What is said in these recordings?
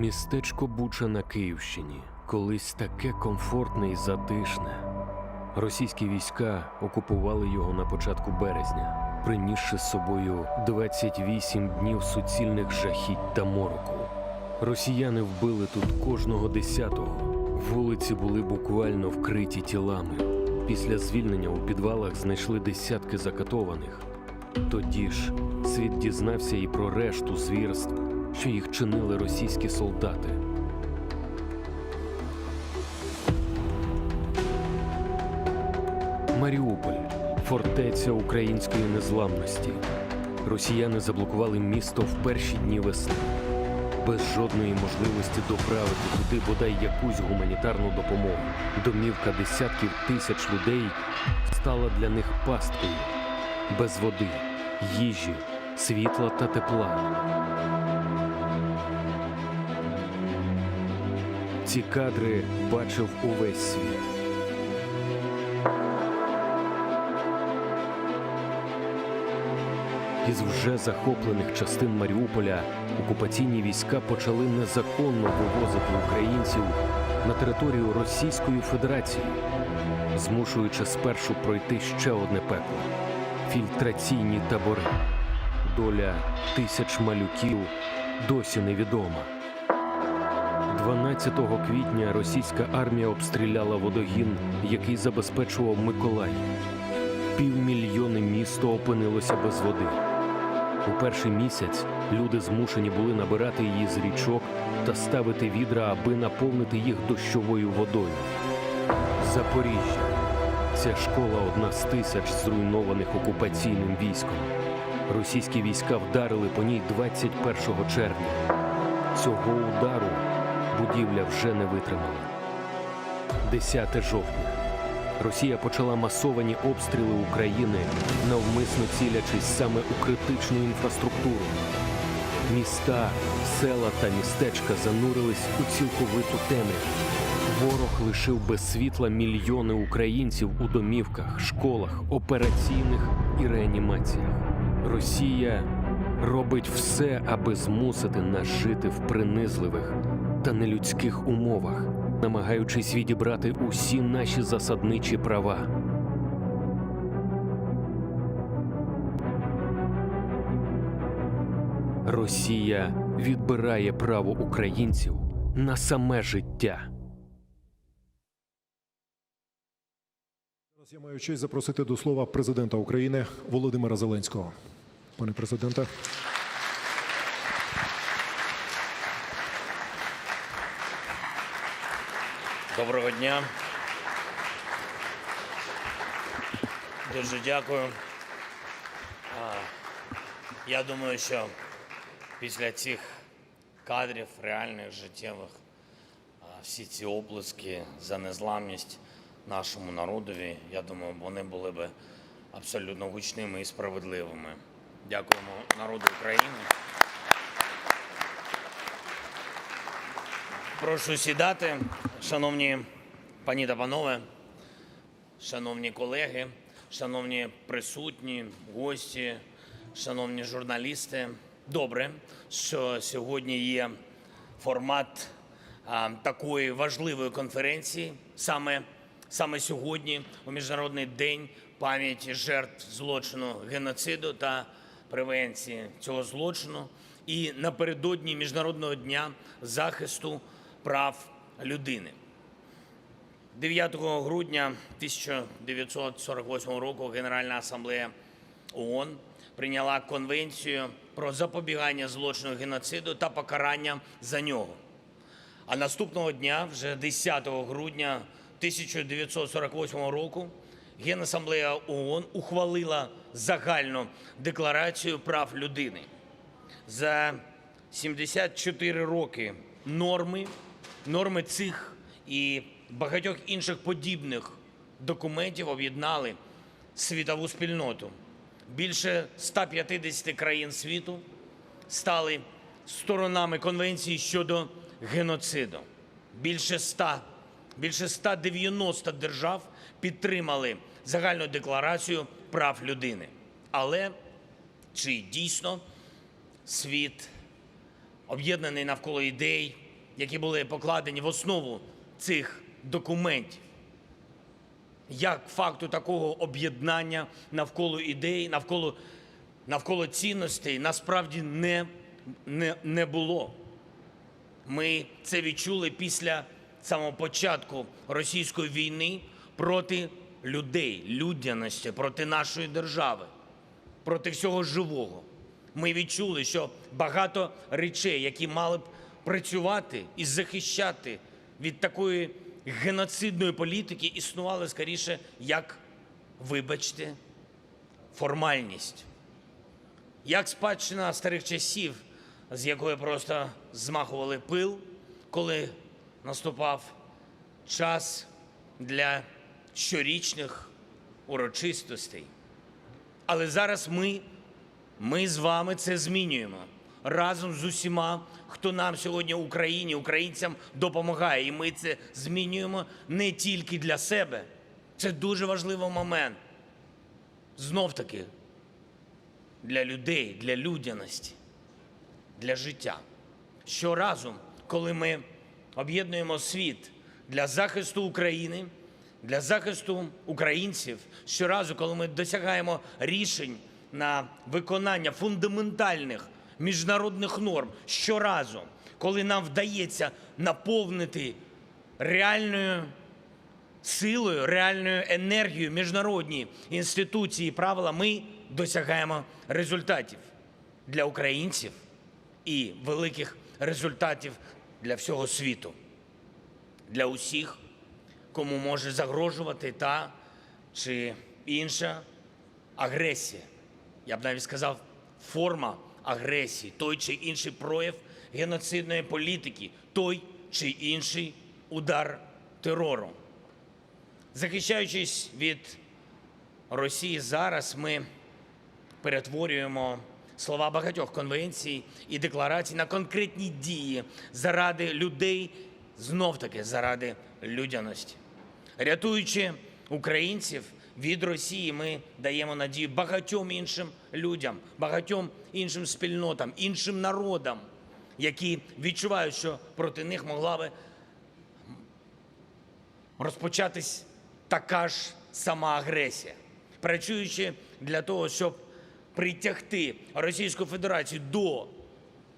Містечко Буча на Київщині, колись таке комфортне і затишне. Російські війська окупували його на початку березня, принісши з собою 28 днів суцільних жахіть та мороку. Росіяни вбили тут кожного десятого. Вулиці були буквально вкриті тілами. Після звільнення у підвалах знайшли десятки закатованих. Тоді ж світ дізнався і про решту звірств, що їх чинили російські солдати. Маріуполь фортеця української незламності. Росіяни заблокували місто в перші дні весни. Без жодної можливості доправити туди бодай якусь гуманітарну допомогу. Домівка десятків тисяч людей стала для них пасткою без води, їжі, світла та тепла. Ці кадри бачив увесь світ. Із вже захоплених частин Маріуполя окупаційні війська почали незаконно вивозити українців на територію Російської Федерації, змушуючи спершу пройти ще одне пекло фільтраційні табори. Доля тисяч малюків досі невідома. 12 квітня російська армія обстріляла водогін, який забезпечував Миколаїв. Півмільйони місто опинилося без води. У перший місяць люди змушені були набирати її з річок та ставити відра, аби наповнити їх дощовою водою. Запоріжжя. Ця школа одна з тисяч зруйнованих окупаційним військом. Російські війська вдарили по ній 21 червня. Цього удару будівля вже не витримала. 10 жовтня. Росія почала масовані обстріли України, навмисно цілячись саме у критичну інфраструктуру. Міста, села та містечка занурились у цілковиту темряву. Ворог лишив без світла мільйони українців у домівках, школах, операційних і реанімаціях. Росія робить все, аби змусити нас жити в принизливих та нелюдських умовах, намагаючись відібрати усі наші засадничі права. Росія відбирає право українців на саме життя. Зараз я маю честь запросити до слова президента України Володимира Зеленського. Пане президенте, Доброго дня. Дуже дякую. Я думаю, що після цих кадрів, реальних, життєвих, всі ці оплески за незламність нашому народові, я думаю, вони були би абсолютно гучними і справедливими. Дякуємо народу України. Прошу сідати, шановні пані та панове, шановні колеги, шановні присутні, гості, шановні журналісти. Добре, що сьогодні є формат а, такої важливої конференції. Саме, саме сьогодні, у Міжнародний день пам'яті жертв злочину геноциду та превенції цього злочину, і напередодні Міжнародного дня захисту прав людини. 9 грудня 1948 року Генеральна асамблея ООН прийняла конвенцію про запобігання злочину геноциду та покарання за нього. А наступного дня, вже 10 грудня 1948 року, Генасамблея ООН ухвалила загальну декларацію прав людини. За 74 роки норми, норми цих і багатьох інших подібних документів об'єднали світову спільноту. Більше 150 країн світу стали сторонами конвенції щодо геноциду. Більше 100, більше 190 держав підтримали загальну декларацію прав людини. Але чи дійсно світ об'єднаний навколо ідей, які були покладені в основу цих документів? як факту такого об'єднання навколо ідей, навколо, навколо цінностей насправді не, не, не було. Ми це відчули після самого початку російської війни проти людей, людяності, проти нашої держави, проти всього живого. Ми відчули, що багато речей, які мали б працювати і захищати від такої геноцидної політики, існували скоріше як, вибачте, формальність, як спадщина старих часів, з якої просто змахували пил, коли наступав час для щорічних урочистостей. Але зараз ми, ми з вами це змінюємо разом з усіма, хто нам сьогодні Україні, українцям допомагає. І ми це змінюємо не тільки для себе. Це дуже важливий момент. Знов таки для людей, для людяності, для життя. Щоразу, коли ми об'єднуємо світ для захисту України, для захисту українців, щоразу, коли ми досягаємо рішень на виконання фундаментальних міжнародних норм, щоразу, коли нам вдається наповнити реальною силою, реальною енергією міжнародні інституції і правила, ми досягаємо результатів для українців і великих результатів для всього світу, для усіх, кому може загрожувати та чи інша агресія. Я б навіть сказав, форма агресії, той чи інший прояв геноцидної політики, той чи інший удар терору. Захищаючись від Росії зараз, ми перетворюємо слова багатьох конвенцій і декларацій на конкретні дії заради людей, знов таки заради людяності. Рятуючи українців від Росії, ми даємо надію багатьом іншим людям, багатьом іншим спільнотам, іншим народам, які відчувають, що проти них могла би розпочатись така ж сама агресія, працюючи для того, щоб притягти Російську Федерацію до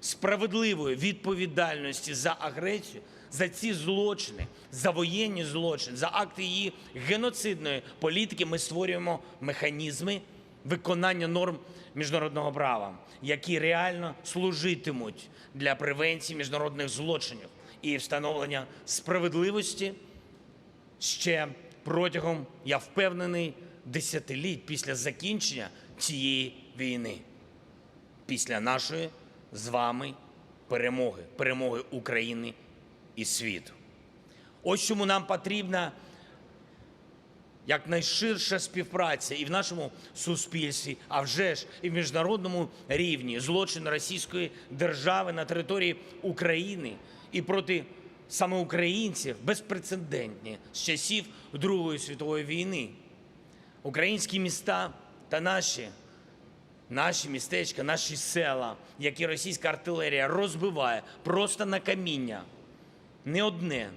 справедливої відповідальності за агресію, за ці злочини, за воєнні злочини, за акти її геноцидної політики, ми створюємо механізми виконання норм міжнародного права, які реально служитимуть для превенції міжнародних злочинів і встановлення справедливості ще протягом, я впевнений, десятиліть після закінчення цієї війни, після нашої з вами перемоги, перемоги України і світу. Ось чому нам потрібна якнайширша співпраця і в нашому суспільстві, а вже ж і в міжнародному рівні злочин Російської держави на території України і проти саме українців безпрецедентні з часів Другої світової війни. Українські міста та наші, наші містечка, наші села, які російська артилерія розбиває просто на каміння. Не одне,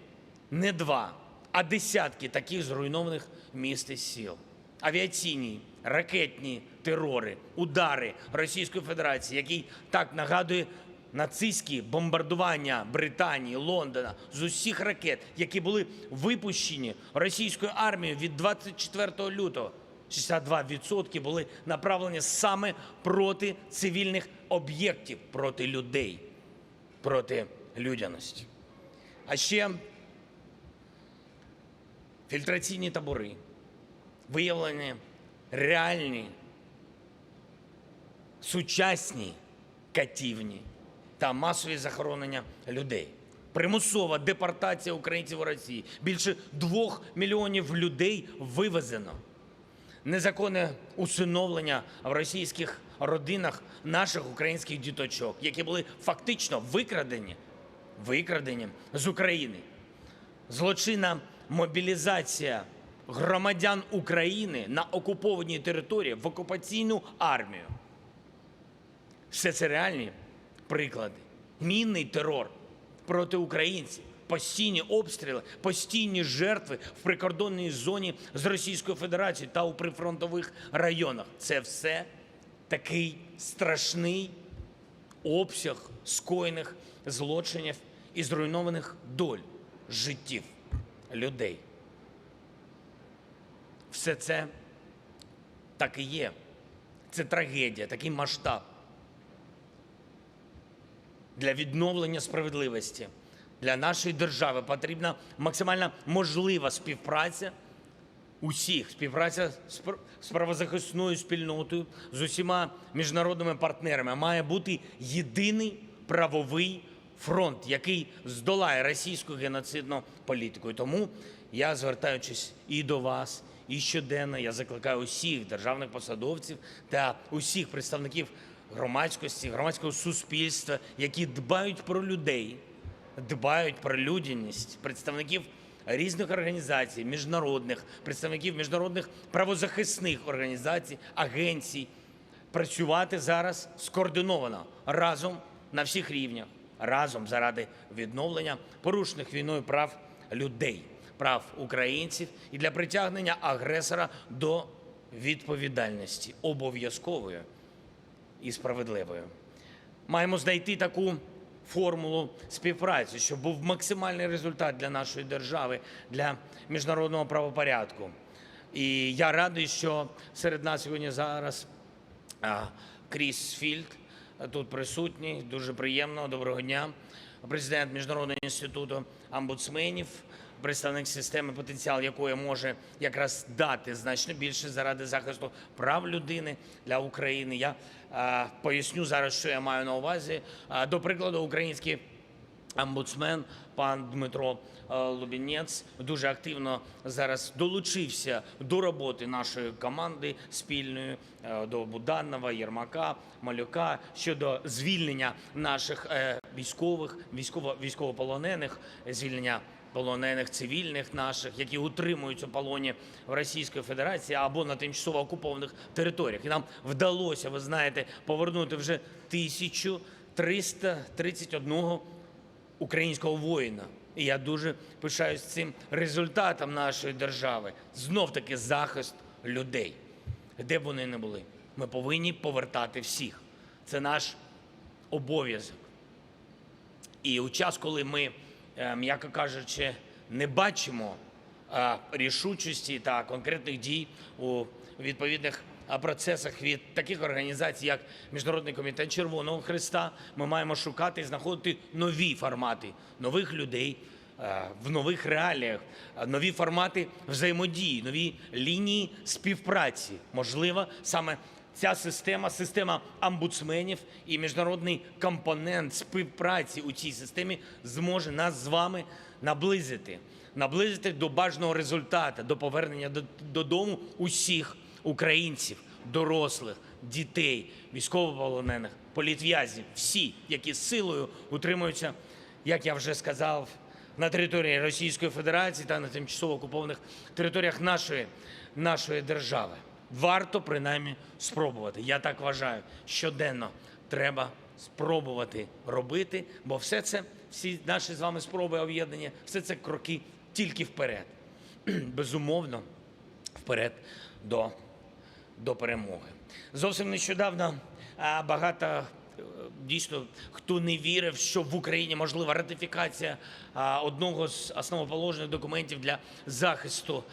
не два, а десятки таких зруйнованих міст і сіл. Авіаційні, ракетні терори, удари Російської Федерації, який так нагадує нацистські бомбардування Британії, Лондона з усіх ракет, які були випущені російською армією від 24 лютого. 62% були направлені саме проти цивільних об'єктів, проти людей, проти людяності. А ще фільтраційні табори, виявлені реальні, сучасні катівні та масові захоронення людей. примусова депортація українців у Росії. Більше двох мільйонів людей вивезено. Незаконне усиновлення в російських родинах наших українських діточок, які були фактично викрадені, викрадені з України. Злочинна мобілізація громадян України на окупованій території в окупаційну армію. Все це реальні приклади. Мінний терор проти українців, постійні обстріли, постійні жертви в прикордонній зоні з Російською Федерацією та у прифронтових районах. Це все такий страшний обсяг скоєних злочинів і зруйнованих доль життів людей. Все це так і є. Це трагедія, такий масштаб. Для відновлення справедливості для нашої держави потрібна максимально можлива співпраця усіх, співпраця з правозахисною спільнотою, з усіма міжнародними партнерами. Має бути єдиний правовий фронт, який здолає російську геноцидну політику. Тому я, звертаючись і до вас, і щоденно, я закликаю усіх державних посадовців та усіх представників громадськості, громадського суспільства, які дбають про людей, дбають про людяність, представників різних організацій, міжнародних, представників міжнародних правозахисних організацій, агенцій, працювати зараз скоординовано разом на всіх рівнях, разом заради відновлення порушених війною прав людей, прав українців і для притягнення агресора до відповідальності обов'язкової і справедливою. Маємо знайти таку формулу співпраці, щоб був максимальний результат для нашої держави, для міжнародного правопорядку. І я радий, що серед нас сьогодні зараз Кріс Фільд тут присутні. Дуже приємно. Доброго дня. Президент Міжнародного інституту амбудсменів, представник системи, потенціал якої може якраз дати значно більше заради захисту прав людини для України. Я а, поясню зараз, що я маю на увазі. А, до прикладу, український омбудсмен пан Дмитро е, Лубінець дуже активно зараз долучився до роботи нашої команди спільної е, до Буданова, Єрмака, Малюка щодо звільнення наших е, військових, військово військовополонених, звільнення полонених цивільних наших, які утримуються в полоні в Російської Федерації або на тимчасово окупованих територіях. І нам вдалося, ви знаєте, повернути вже 1331 українського воїна. І я дуже пишаюсь цим результатом нашої держави. Знов таки захист людей, де б вони не були. Ми повинні повертати всіх. Це наш обов'язок. І у час, коли ми, е, м'яко кажучи, не бачимо рішучості та конкретних дій у відповідних процесах від таких організацій, як Міжнародний комітет Червоного Христа, ми маємо шукати і знаходити нові формати нових людей е, в нових реаліях, е, нові формати взаємодії, нові лінії співпраці. Можливо, саме Ця система, система омбудсменів і міжнародний компонент співпраці у цій системі зможе нас з вами наблизити, наблизити до бажаного результату, до повернення до- додому усіх українців, дорослих, дітей, військовополонених, політв'язнів, всі, які силою утримуються, як я вже сказав, на території Російської Федерації та на тимчасово окупованих територіях нашої, нашої держави. Варто принаймні спробувати. Я так вважаю. Щоденно треба спробувати робити, бо все це, всі наші з вами спроби об'єднання, все це кроки тільки вперед. Безумовно, вперед до, до перемоги. Зовсім нещодавно багато е, дійсно хто не вірив, що в Україні можлива ратифікація одного з основоположних документів для захисту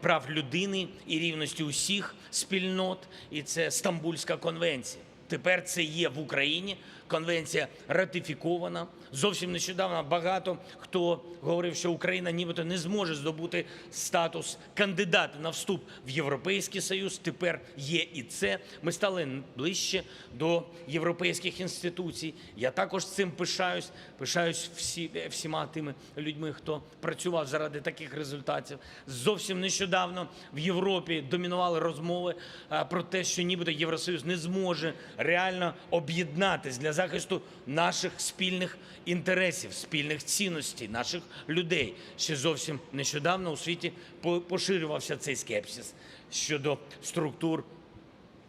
прав людини і рівності усіх спільнот, і це Стамбульська конвенція. Тепер це є в Україні. Конвенція ратифікована. Зовсім нещодавно багато хто говорив, що Україна нібито не зможе здобути статус кандидата на вступ в Європейський Союз. Тепер є і це. Ми стали ближче до європейських інституцій. Я також цим пишаюсь. Пишаюсь всі, всіма тими людьми, хто працював заради таких результатів. Зовсім нещодавно в Європі домінували розмови про те, що нібито Євросоюз не зможе реально об'єднатись для захисту наших спільних інтересів, спільних цінностей, наших людей. Ще зовсім нещодавно у світі по- поширювався цей скепсис щодо структур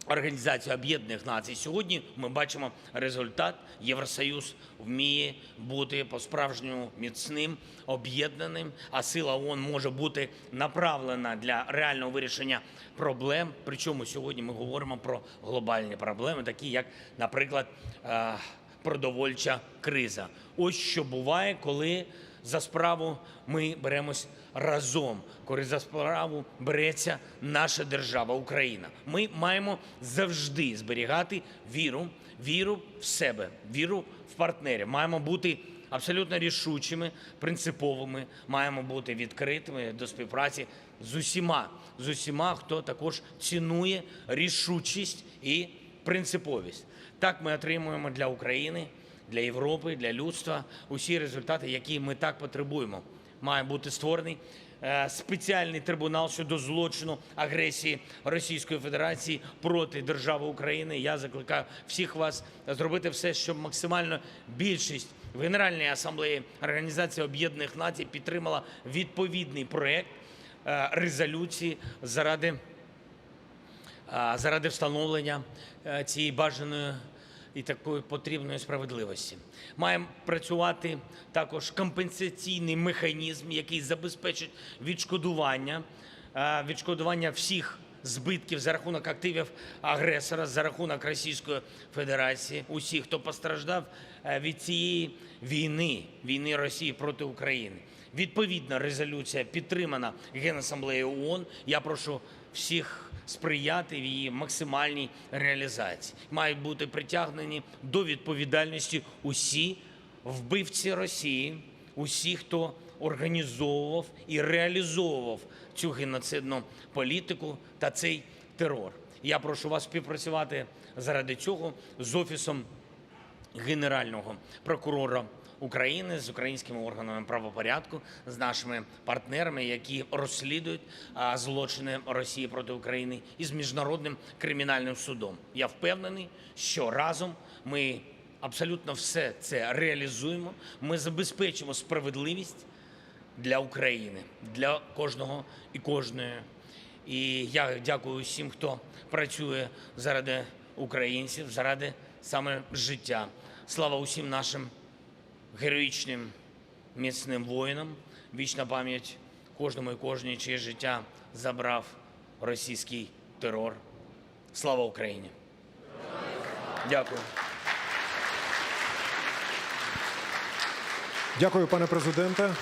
Організації Об'єднаних Націй. Сьогодні ми бачимо результат. Євросоюз вміє бути по-справжньому міцним, об'єднаним, а сила ООН може бути направлена для реального вирішення проблем. Причому сьогодні ми говоримо про глобальні проблеми, такі як, наприклад, е, продовольча криза. Ось що буває, коли за справу ми беремось разом, коли за справу береться наша держава Україна. Ми маємо завжди зберігати віру, віру в себе, віру в партнерів. Маємо бути абсолютно рішучими, принциповими, маємо бути відкритими до співпраці з усіма, з усіма, хто також цінує рішучість і принциповість. Так ми отримуємо для України, для Європи, для людства усі результати, які ми так потребуємо. Має бути створений е, спеціальний трибунал щодо злочину агресії Російської Федерації проти держави України. Я закликаю всіх вас зробити все, щоб максимально більшість в Генеральній асамблеї Організації Об'єднаних Націй підтримала відповідний проект е, резолюції заради заради встановлення е, цієї бажаної і такої потрібної справедливості. Маємо працювати також компенсаційний механізм, який забезпечить відшкодування, е, відшкодування всіх збитків за рахунок активів агресора, за рахунок Російської Федерації, усіх, хто постраждав е, від цієї війни, війни Росії проти України. Відповідна резолюція підтримана Генасамблеєю ООН. Я прошу всіх сприяти в її максимальній реалізації. Мають бути притягнені до відповідальності усі вбивці Росії, усі, хто організовував і реалізовував цю геноцидну політику та цей терор. Я прошу вас співпрацювати заради цього з офісом Генерального прокурора України з українськими органами правопорядку, з нашими партнерами, які розслідують злочини Росії проти України, і з міжнародним кримінальним судом. Я впевнений, що разом ми абсолютно все це реалізуємо. Ми забезпечимо справедливість для України, для кожного і кожної. І я дякую всім, хто працює заради українців, заради саме життя. Слава усім нашим героїчним міцним воїнам. Вічна пам'ять кожному і кожній, чиє життя забрав російський терор. Слава Україні! Дякую. Дякую, пане президенте.